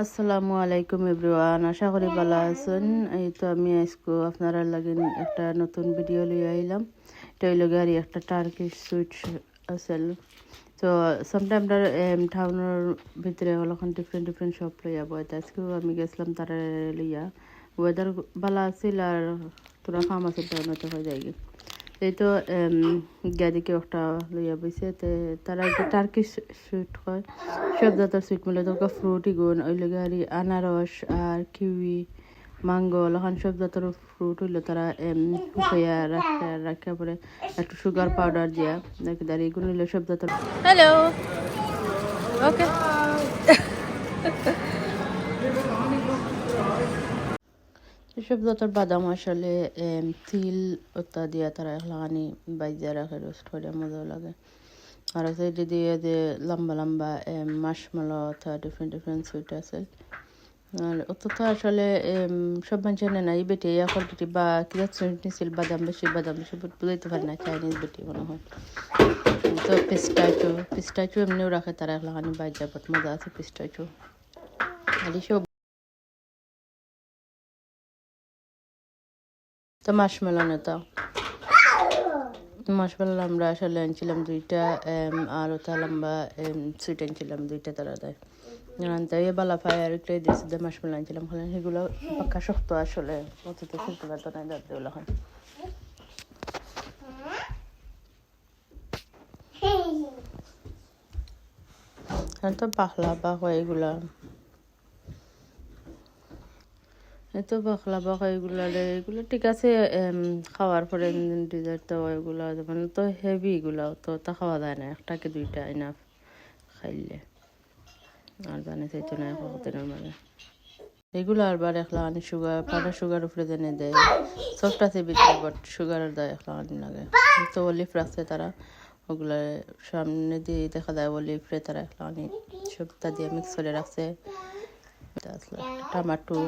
আসসালামু আলাইকুম এভরিওয়ান, আশা করি ভালো আছেন। এই তো আমি আজকে আপনারা লাগেন একটা নতুন ভিডিও লিয়ে আইলাম। এটা হইল গাড়ি একটা টার্কিশ সুইট আছিল তো সামটাইম টাউনের ভিতরে অলখন ডিফারেন্ট ডিফারেন্ট শপ লইয়া বয়। আজকেও আমি গেছিলাম তারা লইয়া। ওয়েদার ভালো আছিল আর তোরা ফার্ম টাউনতে হয়ে যায় এই তো গাড়িকে একটা লইয়া বইছে, তে তারা টার্কিশ সুইট হয়। সব জাতের সুইট মিলে তো ফ্রুট ইগুন ওই আর আনারস আর কিউই মাঙ্গো লখান সব জাতের ফ্রুট হইল তারা শুকাইয়া রাখা রাখা পরে একটু সুগার পাউডার দিয়া। দাঁড়িয়ে এগুলো হইল সব জাতের হ্যালো ওকে এসব যত বাদাম আসলে তিল, ওটা দিয়ে তারা লাগানি বাইজা রাখে রোস্ট করে মজা লাগে। আর আছে যে দিয়ে যে লম্বা লম্বা মাসমালো অথা ডিফারেন্ট ডিফারেন্ট সুইট আছে। আর অত তো আসলে সব মানুষ জানে না, এই বেটি এখন বেটি বা সুইট নিছিল বাদাম বেশি বাদাম বেশি বুঝাইতে পারে না চাইনিজ বেটি মনে হয়। তো পিস্টাচো পিস্টাচো এমনিও রাখে, তারা লাগানি বাইজা বাট মজা আছে পিস্টাচো আর এসব তো মাসমেলনে তো। মাসমেলন আমরা আসলে আনছিলাম দুইটা আর ওটা লম্বা সুইট আনছিলাম, দুইটা তারা দেয়। আনতে এ বালা পায় আর একটা দিয়েছে, যে মাসমেলন আনছিলাম। হলে সেগুলো শক্ত আসলে বা হয় এগুলা। এই তো বাখলা বাখা এগুলা এগুলো ঠিক আছে খাওয়ার পরে ডিজার্ট তো এগুলা মানে তো হেভি এগুলা, তো তা খাওয়া যায় না একটা কি দুইটা ইনাফ খাইলে। আর জানে চাইতো না কতদিনের মানে। এগুলো আরবার একলা আনি সুগার পাটা সুগার উপরে জেনে দেয়। সফট আছে ভিতরে বাট সুগারের দেয় একলা আনি লাগে। তো অলিভ রাখছে তারা, ওগুলা সামনে দিয়ে দেখা যায় অলিভরে তারা একলা আনি। সবটা দিয়ে মিক্স করে রাখছে। টমাটো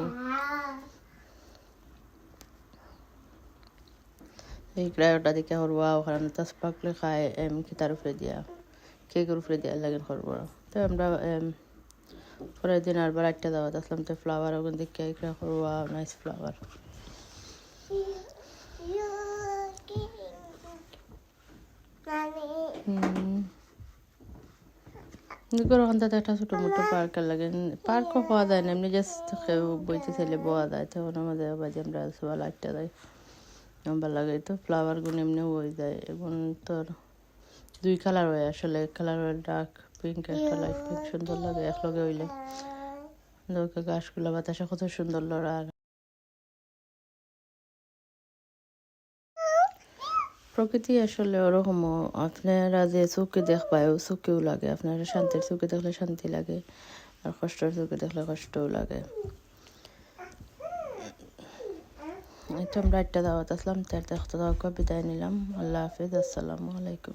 এই গ্রায়টা দিকে হরবা ওখানে তাস পাকলে খায় এম কিতার উপরে দিয়া কেকের উপরে দিয়া লাগে করব। তো আমরা পরের দিন আর বার একটা দাওয়াত আসলাম তো ফ্লাওয়ার ওখান থেকে কেক করবা নাইস ফ্লাওয়ার একটা ছোটো মোটো পার্ক লাগে। পার্কও পাওয়া যায় না এমনি জাস্ট বইতে ছেলে পাওয়া যায় তখন আমাদের বাজে আমরা সবাই লাইটটা দেয়। ভালো লাগে। তো ফ্লাওয়ারগুলো এমনি হয়ে যায়। এবং তোর দুই কালার হয় আসলে। কালার হয় ডার্ক পিঙ্ক একটা লাইট পিঙ্ক সুন্দর লাগে একলগে হইলে। দরকার গাছগুলো, বাতাসে কত সুন্দর লড়া। আর প্রকৃতি আসলে ওরকম। আপনারা যে চোখে দেখবায় ও চোখেও লাগে। আপনারা শান্তির চোখে দেখলে শান্তি লাগে। আর কষ্টের চোখে দেখলে কষ্টও লাগে। أنتم لا تدا وتسلم ترت اختراك بدان لم الله في السلام عليكم.